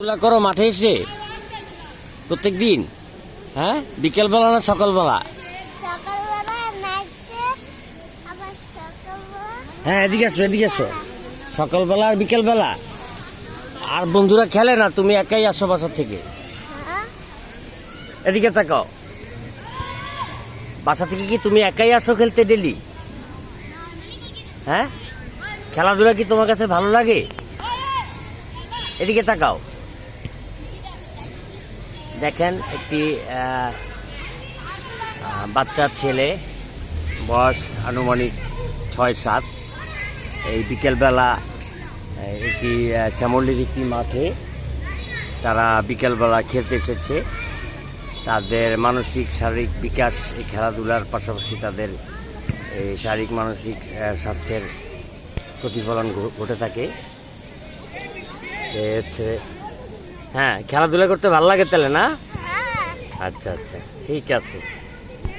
খেলা করো মাঠে এসে? প্রত্যেক দিন হ্যাঁ? বিকেলবেলা না সকালবেলা? হ্যাঁ এদিকে আসো এদিকে আসো। সকালবেলা আর বিকেলবেলা? আর বন্ধুরা খেলে না? তুমি একাই আসো বাসা থেকে। হ্যাঁ। এদিকে তাকাও। বাসা থেকে কি তুমি একাই আসো খেলতে ডেলি হ্যাঁ? খেলাধুলা কি তোমার কাছে ভালো লাগে? এদিকে তাকাও। দেখেন একটি বাচ্চার ছেলে, বয়স আনুমানিক ছয় সাত। এই বিকেলবেলা একটি শ্যামলীর একটি মাঠে তারা বিকেলবেলা খেলতে এসেছে। তাদের মানসিক, শারীরিক বিকাশ এই খেলাধুলার পাশাপাশি তাদের এই শারীরিক, মানসিক স্বাস্থ্যের প্রতিফলন ঘটে থাকে। হচ্ছে হ্যাঁ খেলাধুলা করতে ভালো লাগে তাহলে না? হ্যাঁ। আচ্ছা আচ্ছা। ঠিক আছে।